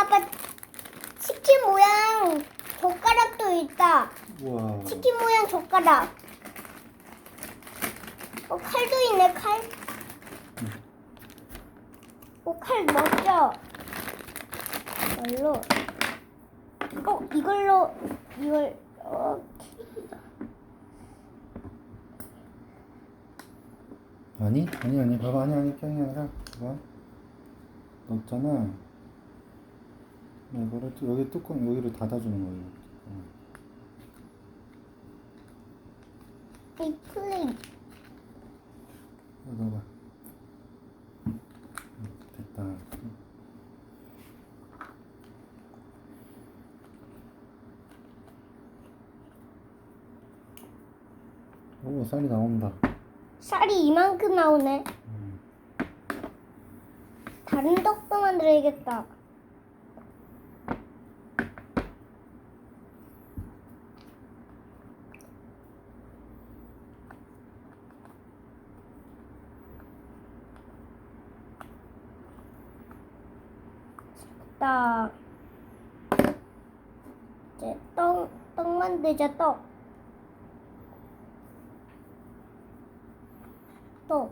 아빠 치킨 모양 젓가락도 있다. 우와. 치킨 모양 젓가락. 어, 칼도 있네, 칼. 어, 칼 멋져. 이걸로. 어, 이걸로, 이걸, 어, 아니? 아니 아니 봐봐 아니 아니 그게 아니라 봐봐 넣었잖아 이거를 또 여기 뚜껑 여기를 닫아주는 거예요 이 플레이. 봐봐 음, 됐다 오 쌀이 나온다 쌀이 이만큼 나오네. 음. 다른 떡도 만들어야겠다. ตอกจะต้องต้องมันเดี๋ยวจะตกตก